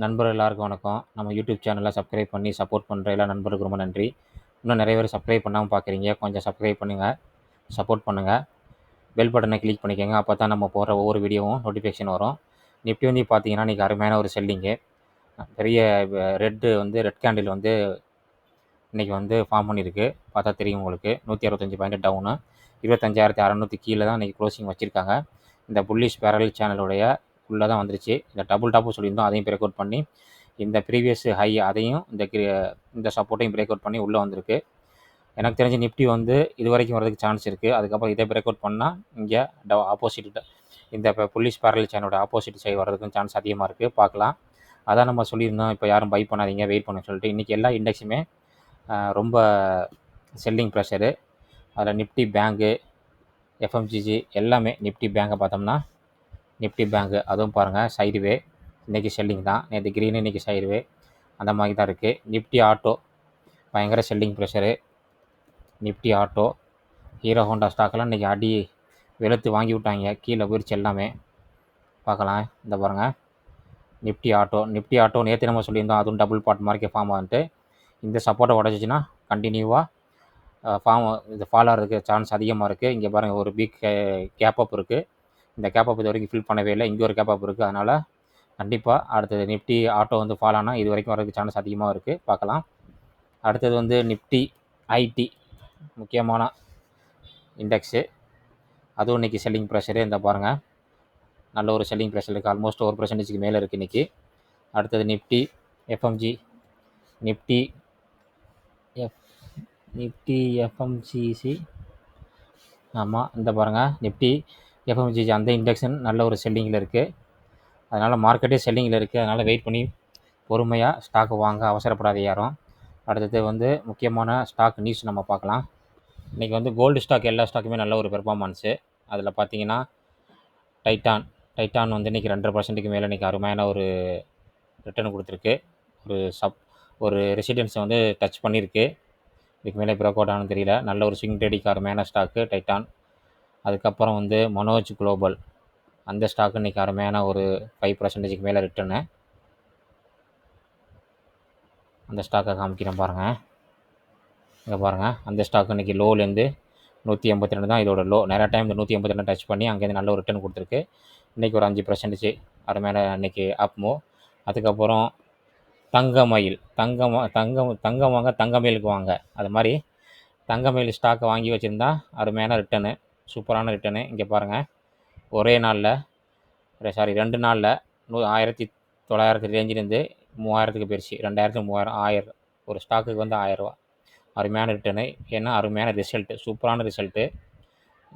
நண்பர் எல்லாருக்கும் வணக்கம். நம்ம யூடியூப் சேனலை சப்ஸ்கிரைப் பண்ணி சப்போர்ட் பண்ணுற எல்லா நண்பர்களுக்கு ரொம்ப நன்றி. இன்னும் நிறைய பேர் சப்ஸ்கிரைப் பண்ணாமல் பார்க்குறீங்க கொஞ்சம் சப்ஸ்கிரைப் பண்ணுங்கள் சப்போர்ட் பண்ணுங்கள் பெல் பட்டனை கிளிக் பண்ணிக்கோங்க. அப்போ தான் நம்ம போடுற ஒவ்வொரு வீடியோவும் நோட்டிஃபிகேஷன் வரும். நிஃப்டி வந்து பார்த்தீங்கன்னா இன்றைக்கி அருமையான ஒரு செல்லிங்கு பெரிய ரெட்டு வந்து ரெட் கேண்டில் வந்து இன்றைக்கி வந்து ஃபார்ம் பண்ணியிருக்கு பார்த்தா தெரியும் உங்களுக்கு. நூற்றி அறுபத்தஞ்சி பாயிண்ட் டவுனு இருபத்தஞ்சாயிரத்தி அறநூற்றி கீழே தான் இன்றைக்கி க்ளோசிங் வச்சுருக்காங்க. இந்த புல்லிஷ் பேரல் சேனலுடைய உள்ளே தான் வந்துருச்சு. இந்த டபுள் டாப்பும் சொல்லியிருந்தோம் அதையும் பிரேக் அவுட் பண்ணி இந்த ப்ரீவியஸ் ஹை அதையும் இந்த இந்த சப்போர்ட்டையும் பிரேக் அவுட் பண்ணி உள்ளே வந்திருக்கு. எனக்கு தெரிஞ்ச நிஃப்டி வந்து இது வரைக்கும் வரதுக்கு சான்ஸ் இருக்குது அதுக்கப்புறம் இதை பிரேக் அவுட் பண்ணால் இங்கே ட ஆப்போசிட் இந்த இப்போ புல்லிஷ் பேரல் சேனோட ஆப்போசிட் சைடு வர்றதுக்கும் சான்ஸ் அதிகமாக இருக்குது பார்க்கலாம். அதான் நம்ம சொல்லியிருந்தோம் இப்போ யாரும் பை பண்ணாதீங்க வெயிட் பண்ண சொல்லிட்டு. இன்றைக்கி எல்லா இண்டெக்ஸுமே ரொம்ப செல்லிங் ப்ரெஷரு அதில் நிஃப்டி பேங்கு எஃப்எம்ஜிஜி எல்லாமே நிஃப்டி பேங்கை பார்த்தோம்னா நிஃப்டி பேங்கு அதுவும் பாருங்கள் சைடுவே. இன்றைக்கி செல்லிங் தான். நேற்று க்ரீனு இன்றைக்கி சைடுவே. அந்த மாதிரி தான் இருக்குது நிஃப்டி ஆட்டோ பயங்கர selling pressure Nifty auto Hero Honda ஸ்டாக்கெல்லாம் இன்றைக்கி அடி வெளுத்து வாங்கி விட்டாங்க. கீழே போயிடுச்சு எல்லாமே. பார்க்கலாம். இந்த பாருங்கள் நிஃப்டி ஆட்டோ நிஃப்டி ஆட்டோ நேற்று நம்ம சொல்லியிருந்தோம் அதுவும் டபுள் பாட் மார்க்கெட் ஃபார்ம் ஆகிட்டு இந்த சப்போர்ட்டை உடச்சிச்சின்னா கண்டினியூவாக ஃபார்ம் இது ஃபாலோ ஆகிறதுக்கு சான்ஸ் அதிகமாக இருக்குது இங்கே பாருங்கள் ஒரு பிக் கேப் அப் இருக்குது இந்த கேப்பப் இது வரைக்கும் ஃபில் பண்ணவே இல்லை. இங்கே ஒரு கேப்பப் இருக்குது அதனால் கண்டிப்பாக அடுத்தது நிஃப்டி ஆட்டோ வந்து ஃபால் ஆனால் இது வரைக்கும் வரதுக்கு சான்ஸ் அதிகமாக இருக்குது பார்க்கலாம். அடுத்தது வந்து நிஃப்டி ஐடி முக்கியமான இண்டெக்ஸு அதுவும் இன்றைக்கி செல்லிங் ப்ரெஷரு இந்த பாருங்கள் நல்ல ஒரு செல்லிங் ப்ரெஷர் இருக்குது ஆல்மோஸ்ட் ஒரு பர்சன்டேஜுக்கு மேலே இருக்குது இன்றைக்கி அடுத்தது Nifty FMCG Nifty F Nifty FMCG ஆமாம் இந்த பாருங்கள் நிஃப்டி எஃப்எம்ஜிஜி அந்த இண்டெக்ஷன் நல்ல ஒரு செல்லிங்கில் இருக்குது அதனால் மார்க்கெட்டே செல்லிங்கில் இருக்குது அதனால் வெயிட் பண்ணி பொறுமையாக ஸ்டாக்கு வாங்க அவசரப்படாத யாரும். அடுத்தது வந்து முக்கியமான ஸ்டாக் நியூஸ் நம்ம பார்க்கலாம். இன்றைக்கி வந்து கோல்டு ஸ்டாக் எல்லா ஸ்டாக்குமே நல்ல ஒரு பெர்ஃபார்மன்ஸு அதில் பார்த்தீங்கன்னா டைட்டான் டைட்டான் வந்து இன்றைக்கி ரெண்டரை பர்சன்ட்டுக்கு மேலே இன்றைக்கி அருமையான ஒரு ரிட்டர்ன் கொடுத்துருக்கு. ஒரு சப் ஒரு ரெசிடென்ஸை வந்து டச் பண்ணியிருக்கு. இதுக்கு மேலே பிரேக் அவுட் ஆனு தெரியல. நல்ல ஒரு ஸ்விங் ட்ரேடிங் அருமையான ஸ்டாக்கு டைட்டான் அதுக்கப்புறம் வந்து மனோஜ் குளோபல். அந்த ஸ்டாக்கு இன்றைக்கி அருமையான ஒரு ஃபைவ் பர்சன்டேஜுக்கு மேலே ரிட்டர்னு அந்த ஸ்டாக்கை காமிக்கிறேன் பாருங்கள் இங்கே பாருங்கள் அந்த ஸ்டாக் இன்றைக்கி லோலேருந்து நூற்றி எண்பத்தி ரெண்டு தான் இதோட லோ நிறையா டைம் இந்த நூற்றி எண்பத்தி ரெண்டு டச் பண்ணி அங்கேருந்து நல்ல ஒரு ரிட்டர்ன் கொடுத்துருக்கு. இன்றைக்கி ஒரு அஞ்சு பர்சன்டேஜ் அருமையான இன்றைக்கி அப் மூவ் அதுக்கப்புறம் தங்கமயில். தங்கம் தங்கம் தங்கம் வாங்க தங்கமயிலுக்கு வாங்க. அது மாதிரி தங்கமயில் ஸ்டாக்கை வாங்கி வச்சுருந்தா அருமையான ரிட்டர்னு சூப்பரான ரிட்டர்னு இங்கே பாருங்கள் ஒரே நாளில் சாரி ரெண்டு நாளில் நூ ஆயிரத்தி தொள்ளாயிரத்தி ரேஞ்சிலேருந்து மூவாயிரத்துக்கு போயிடுச்சு ரெண்டாயிரத்து மூவாயிரம் ஆயிரம். ஒரு ஸ்டாக்குக்கு வந்து ஆயிரரூவா அருமையான ரிட்டர்னு ஏன்னா அருமையான ரிசல்ட்டு சூப்பரான ரிசல்ட்டு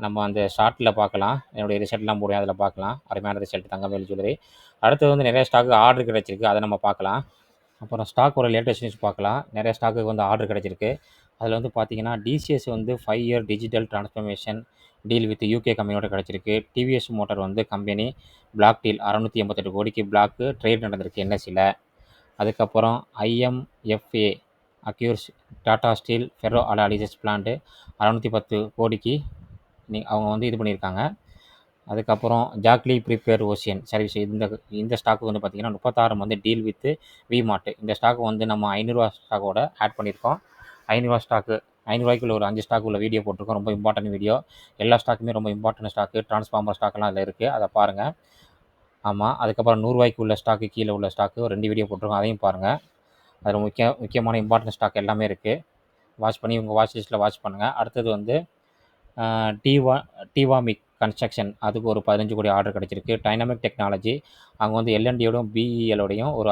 நம்ம அந்த ஷார்ட்டில் பார்க்கலாம் என்னுடைய ரிசல்ட்லாம் போடுவோம் அதில் பார்க்கலாம் அருமையான ரிசல்ட். தங்கமேல் ஜுவல்லரி. அடுத்தது வந்து நிறைய ஸ்டாக்கு ஆர்டர் கிடச்சிருக்கு. அதை நம்ம பார்க்கலாம் அப்புறம் ஸ்டாக்கோட லேட்டஸ்ட் நியூஸ் பார்க்கலாம் நிறைய ஸ்டாக்குக்கு வந்து ஆர்டர் கிடச்சிருக்கு. அதில் வந்து பார்த்தீங்கன்னா டிசிஎஸ் வந்து five year digital transformation deal with UK கம்பெனியோட கிடச்சிருக்கு. டிவிஎஸ் மோட்டார் வந்து கம்பெனி பிளாக் டீல் அறநூற்றி எண்பத்தெட்டு கோடிக்கு பிளாக்கு ட்ரேட் நடந்திருக்கு என்எஸ்சியில் அதுக்கப்புறம் IMFA acquires Tata steel ferro alloys plant அறநூற்றி பத்து கோடிக்கு நீ அவங்க வந்து இது பண்ணியிருக்காங்க. அதுக்கப்புறம் ஜாக்லி ப்ரிப்பேர் ஓசியன் சர்வீஸ் இந்த இந்த ஸ்டாக்கு வந்து பார்த்திங்கன்னா முப்பத்தாறு வந்து டீல் வித் வி மார்ட் இந்த ஸ்டாக் வந்து நம்ம ஐநூறுரூவா ஸ்டாக்கோட ஆட் பண்ணியிருக்கோம். ஐநூறுரூவா ஸ்டாக்கு ஐநூறுரூவாய்க்குள்ள ஒரு அஞ்சு ஸ்டாக் உள்ள வீடியோ போட்டிருக்கோம். ரொம்ப இம்பார்ட்டன்ட் வீடியோ எல்லா ஸ்டாக்குமே ரொம்ப இம்பார்ட்டன்ட் ஸ்டாக்கு டிரான்ஸ்ஃபார்மர் ஸ்டாக்லாம் அதில் இருக்குது அதை பாருங்கள் ஆமாம் அதுக்கப்புறம் நூறுரூவாய்க்கு உள்ள ஸ்டாக்கு கீழே உள்ள ஸ்டாக்கு ஒரு ரெண்டு வீடியோ போட்டிருக்கோம். அதையும் பாருங்கள் அதில் முக்கிய முக்கியமான இம்பார்ட்டன்ட் ஸ்டாக் எல்லாமே இருக்குது வாட்ச் பண்ணி உங்கள் வாட்ச் லிஸ்ட்டில் வாட்ச் பண்ணுங்கள் அடுத்தது வந்து டிவா டிவாமிக் கன்ஸ்ட்ரக்ஷன் அதுக்கு ஒரு பதினஞ்சு கோடி ஆர்டர் கிடச்சிருக்கு. டைனமிக் டெக்னாலஜி அவங்க வந்து எல்என்டியோடையும் பிஇஎலோடையும் ஒரு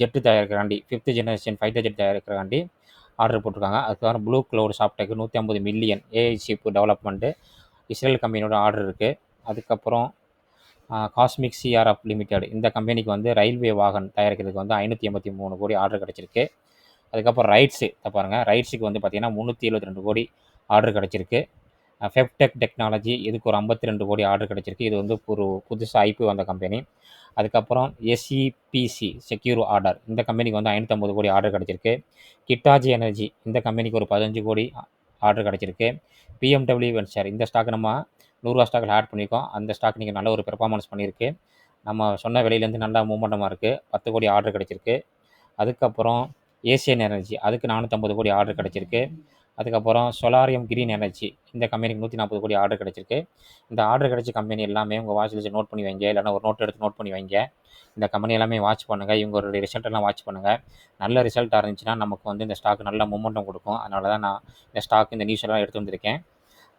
ஜெட்டு தயாரிக்கிறாண்டி ஃபிஃப்த் ஜெனரேஷன் ஃபைட்டர் ஜெட் தயாரிக்கிறாண்டி ஆர்டர் போட்டிருக்காங்க. அதுக்கப்புறம் ப்ளூ க்ளோர் சாஃப்டேக்கு நூற்றி ஐம்பது million AI chip development Israel கம்பெனியோட ஆர்டர் இருக்குது அதுக்கப்புறம் காஸ்மிக் சிஆர்எஃப் லிமிடெட் இந்த கம்பெனிக்கு வந்து ரயில்வே வாகன் தயாரிக்கிறதுக்கு வந்து ஐநூற்றி எண்பத்தி மூணு கோடி ஆர்டர் கிடச்சிருக்கு. அதுக்கப்புறம் ரைட்ஸு பாருங்கள் ரைட்ஸுக்கு வந்து பார்த்திங்கன்னா முந்நூற்றி எழுபத்தி ரெண்டு கோடி ஆர்டர் கிடச்சிருக்கு. ஃபெப்டெக் டெக்னாலஜி இதுக்கு ஒரு ஐம்பத்தி ரெண்டு கோடி ஆர்டர் கிடச்சிருக்கு. இது வந்து ஒரு புதுசாக ஐபி வந்த கம்பெனி அதுக்கப்புறம் எஸ்இபிசி செக்யூர் ஆர்டர் இந்த கம்பெனிக்கு வந்து ஐநூற்றம்பது கோடி ஆர்டர் கிடச்சிருக்கு. கிட்டாஜி எனர்ஜி இந்த கம்பெனிக்கு ஒரு பதினஞ்சு கோடி ஆர்டர் கிடச்சிருக்கு. பிஎம்டபிள்யூ வென்ச்சர் இந்த ஸ்டாக் நம்ம நூறுரூவா ஸ்டாக்கில் ஆட் பண்ணியிருக்கோம் அந்த ஸ்டாக் நீங்கள் நல்ல ஒரு பெர்ஃபார்மன்ஸ் பண்ணியிருக்கு. நம்ம சொன்ன விலையிலேருந்து நல்லா மூமெண்டமாக இருக்குது பத்து கோடி ஆர்டர் கிடச்சிருக்கு. அதுக்கப்புறம் ஏசியன் எனர்ஜி அதுக்கு நானூற்றம்பது கோடி ஆர்டர் கிடச்சிருக்கு. அதுக்கப்புறம் சொலாரியம் கிரீன் எனர்ஜி இந்த கம்பெனிக்கு நூற்றி நாற்பது கோடி ஆர்டர் கிடச்சிருக்கு. இந்த ஆர்டர் கிடச்ச கம்பெனி எல்லாமே உங்கள் வாட்ச் லிஸ்ட் நோட் பண்ணி வைங்க. இல்லைனா ஒரு நோட் எடுத்து நோட் பண்ணி வைங்க. இந்த கம்பெனி எல்லாமே வாட்ச் பண்ணுங்கள் இவங்களுடைய ரிசல்ட்டெல்லாம் வாட்ச் பண்ணுங்கள் நல்ல ரிசல்ட்டாக இருந்துச்சுன்னா நமக்கு வந்து இந்த ஸ்டாக் நல்ல மூமெண்டம் கொடுக்கும். அதனால தான் நான் இந்த ஸ்டாக் இந்த நியூஸ் எல்லாம் எடுத்து வந்திருக்கேன்.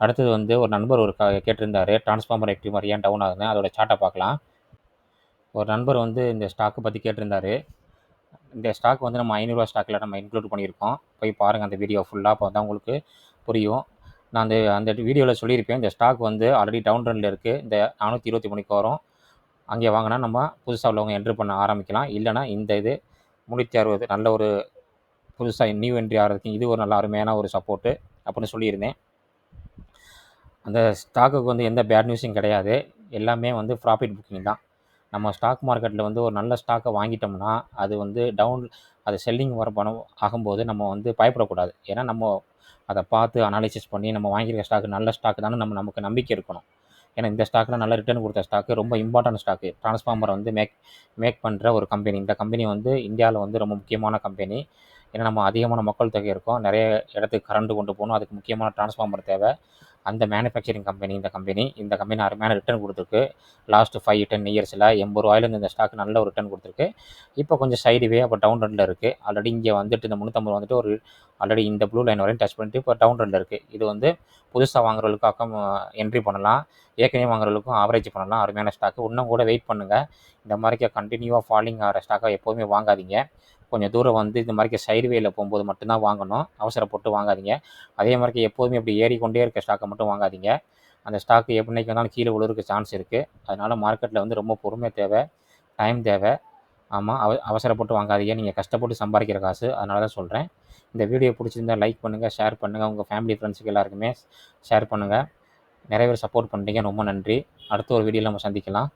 அடுத்தது வந்து ஒரு நண்பர் ஒரு க கேட்டிருந்தாரு. டிரான்ஸ்ஃபார்மர் எப்படி மாதிரி ஏன் டவுன் ஆகுதுன்னு. அதோட சார்ட்டை பார்க்கலாம். ஒரு நண்பர் வந்து இந்த ஸ்டாக்கை பற்றி கேட்டிருந்தாரு. இந்த ஸ்டாக் வந்து நம்ம ஐநூறுரூவா ஸ்டாக்கில் நம்ம இன்க்ளூட் பண்ணியிருக்கோம். போய் பாருங்கள் அந்த வீடியோ ஃபுல்லாக அப்போ தான் உங்களுக்கு புரியும். நான் அந்த அந்த வீடியோவில் சொல்லியிருப்பேன் இந்த ஸ்டாக் வந்து ஆல்ரெடி டவுன் ரனில் இருக்குது இந்த நானூற்றி இருபத்தி மூணுக்கு வரும். அங்கே வாங்கினா நம்ம புதுசாக உள்ளவங்க என்ட்ரு பண்ண ஆரம்பிக்கலாம். இல்லைனா இந்த இது முந்நூற்றி அறுபது நல்ல ஒரு புதுசாக நியூ என்ட்ரி ஆகிறதுக்கு இது ஒரு நல்ல அருமையான ஒரு சப்போர்ட்டு அப்படின்னு சொல்லியிருந்தேன். அந்த ஸ்டாக்குக்கு வந்து எந்த பேட் நியூஸும் கிடையாது. எல்லாமே வந்து ப்ராஃபிட் புக்கிங் தான். நம்ம ஸ்டாக் மார்க்கெட்டில் வந்து ஒரு நல்ல ஸ்டாக்கை வாங்கிட்டோம்னா அது வந்து டவுன் அது செல்லிங் வர பணம் ஆகும்போது நம்ம வந்து பயப்படக்கூடாது. ஏன்னா நம்ம அதை பார்த்து அனாலிசிஸ் பண்ணி நம்ம வாங்கியிருக்க ஸ்டாக்கு நல்ல ஸ்டாக் தானே நம்ம நமக்கு நம்பிக்கை இருக்கணும். ஏன்னா இந்த ஸ்டாக்கில் நல்ல ரிட்டர்ன் கொடுத்த ஸ்டாக்கு ரொம்ப இம்பார்ட்டன்ட் ஸ்டாக்கு டிரான்ஸ்ஃபார்மரை வந்து மேக் மேக் பண்ணுற ஒரு கம்பெனி இந்த கம்பெனி வந்து இந்தியாவில் வந்து ரொம்ப முக்கியமான கம்பெனி ஏன்னா நம்ம அதிகமான மக்கள் தொகை இருக்கும். நிறைய இடத்துக்கு கரண்ட் கொண்டு போகணும். அதுக்கு முக்கியமான டிரான்ஸ்ஃபார்மர் தேவை. அந்த மேனுஃபேக்சரிங் கம்பெனி இந்த கம்பெனி இந்த கம்பெனி அருமையான ரிட்டர்ன் கொடுத்துருக்கு. லாஸ்ட் ஃபைவ் டென் இயர்ஸில் எண்பது ரூபாயிலேருந்து இந்த ஸ்டாக் நல்ல ஒரு ரிட்டர்ன் கொடுத்துருக்கு. இப்போ கொஞ்சம் சைடுவே அப்போ டவுன் ரன்னில் இருக்குது ஆல்ரெடி இங்கே வந்துட்டு இந்த முந்நூற்றம்பது வந்துட்டு ஒரு ஆல்ரெடி இந்த ப்ளூ லைன் வரையும் டச் பண்ணிட்டு இப்போ டவுன் ரன்னில் இருக்குது இது வந்து புதுசாக வாங்குறவங்களுக்கு அக்கம் என்ட்ரி பண்ணலாம். ஏற்கனவே வாங்குறவங்களுக்கும் ஆவரேஜ் பண்ணலாம். அருமையான ஸ்டாக்கு இன்னும் கூட வெயிட் பண்ணுங்கள் இந்த மாதிரிக்கு கண்டினியூவாக ஃபாலிங் ஆகிற ஸ்டாக்காக எப்போதுமே வாங்காதீங்க. கொஞ்சம் தூரம் வந்து இந்த மாதிரிக்கு சைடுவேயில் போகும்போது மட்டும்தான் வாங்கணும். அவசரப்பட்டு வாங்காதீங்க. அதே மாதிரிக்கு எப்போதுமே இப்படி ஏறிக்கொண்டே இருக்க ஸ்டாக்கை மட்டும் வாங்காதீங்க. அந்த ஸ்டாக்கு எப்படினைக்கு வந்தாலும் கீழே விழுறதுக்கு சான்ஸ் இருக்குது அதனால் மார்க்கெட்டில் வந்து ரொம்ப பொறுமை தேவை டைம் தேவை. ஆமாம் அவ அவசரப்பட்டு வாங்காதீங்க. நீங்கள் கஷ்டப்பட்டு சம்பாதிக்கிற காசு. அதனால தான் சொல்கிறேன் இந்த வீடியோ பிடிச்சிருந்தா லைக் பண்ணுங்கள் ஷேர் பண்ணுங்கள் உங்கள் ஃபேமிலி ஃப்ரெண்ட்ஸுக்கு எல்லாருக்குமே ஷேர் பண்ணுங்கள் நிறைய பேர் சப்போர்ட் பண்ணுறீங்க ரொம்ப நன்றி. அடுத்த ஒரு வீடியோவில் நம்ம சந்திக்கலாம்.